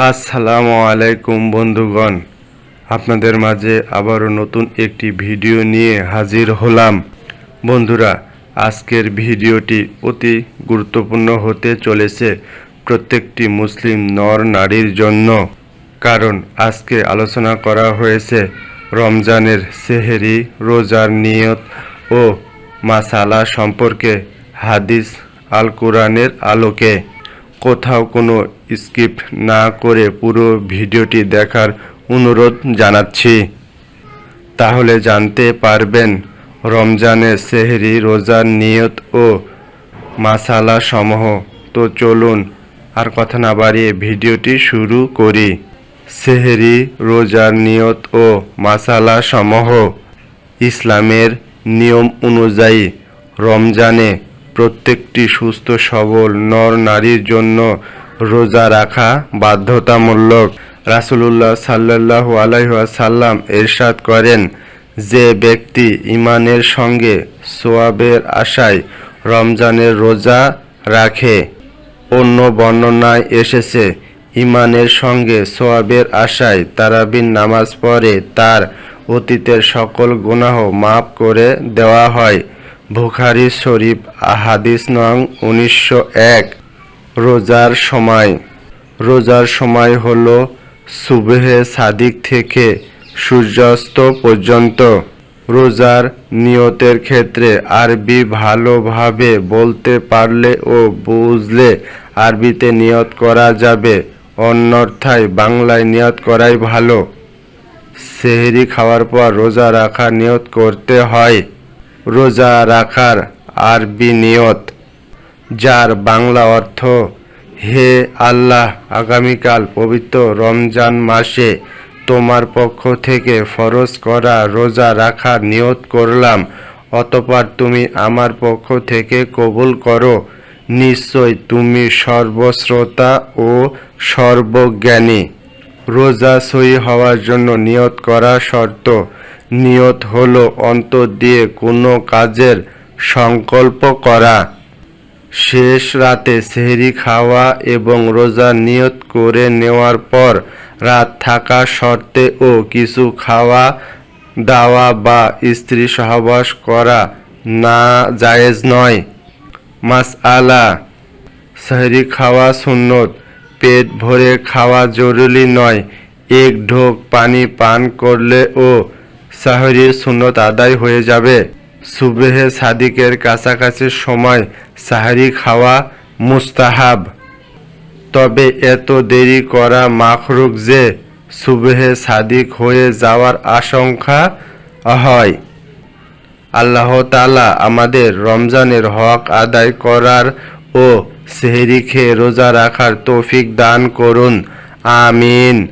আসসালামু আলাইকুম বন্ধুগণ। আপনাদের মাঝে আবারও নতুন একটি ভিডিও নিয়ে হাজির হলাম। বন্ধুরা, আজকের ভিডিওটি অতি গুরুত্বপূর্ণ হতে চলেছে প্রত্যেকটি মুসলিম নর নারীর জন্য। কারণ আজকে আলোচনা করা হয়েছে রমজানের সেহেরি, রোজার নিয়ত ও মাসালা সম্পর্কে হাদিস আল কোরআনের আলোকে। কোথাও কোনো স্কিপ না করে পুরো ভিডিওটি দেখার অনুরোধ জানাচ্ছি। তাহলে জানতে পারবেন, রমজানে সেহরি, রোজার নিয়ত ও মাসালা সমূহ তো চলুন আর কথা না বাড়িয়ে ভিডিওটি শুরু করি। সেহরি, রোজার নিয়ত ও মাসালা সমূহ ইসলামের নিয়ম অনুযায়ী রমজানে প্রত্যেকটি সুস্থ, সবল, নর নারীর জন্য রোজা রাখা বাধ্যতামূলক। রাসুলুল্লাহ সাল্লাহ আলাইসাল্লাম এরশাদ করেন, যে ব্যক্তি ইমানের সঙ্গে সোয়াবের আশায় রমজানের রোজা রাখে, অন্য বর্ণনায় এসেছে ইমানের সঙ্গে সোয়াবের আশায় তারাবিন নামাজ পড়ে, তার অতীতের সকল গুনাহ মাফ করে দেওয়া হয়। বুখারি শরীফ, হাদিস নং উনিশশো এক। রোজার সময়। রোজার সময় হল সুবেহে সাদিক থেকে সূর্যাস্ত পর্যন্ত। রোজার নিয়তের ক্ষেত্রে আরবি ভালোভাবে বলতে পারলে ও বুঝলে আরবিতে নিয়ত করা যাবে, অন্যথায় বাংলায় নিয়ত করাই ভালো। সেহরি খাওয়ার পর রোজা রাখার নিয়ত করতে হয়। রোজা রাখার আরবি নিয়ত, যার বাংলা অর্থ, হে আল্লাহ, আগামীকাল পবিত্র রমজান মাসে তোমার পক্ষ থেকে ফরজ করা রোজা রাখার নিয়ত করলাম, অতপর তুমি আমার পক্ষ থেকে কবুল করো। নিশ্চয় তুমি সর্বশ্রোতা ও সর্বজ্ঞানী। রোজা সই হওয়ার জন্য নিয়ত করা শর্ত। নিয়ত হলো অন্তর দিয়ে কোনো কাজের সংকল্প করা। শেষ রাতে সেহরি খাওয়া এবং রোজা নিয়ত করে নেওয়ার পর রাত থাকা শর্তে ও কিছু খাওয়া দাওয়া বা স্ত্রী সহবাস করা না জায়েজ নয়। মাস আলা সেহরি খাওয়া সুন্নত, পেট ভরে খাওয়া জরুরি নয়। এক ঢোক পানি পান করলে ও সাহরির সুন্নত আদায় হয়ে যাবে। সুবেহে সাদিকের কাছাকাছি সময় সাহারি খাওয়া মুস্তাহাব। তবে এত দেরি করা মাখরুক যে সুবেহে সাদিক হয়ে যাওয়ার আশঙ্কা হয়। আল্লাহ তালা আমাদের রমজানের হক আদায় করার ও সেহরি খেয়ে রোজা রাখার তৌফিক দান করুন। আমিন।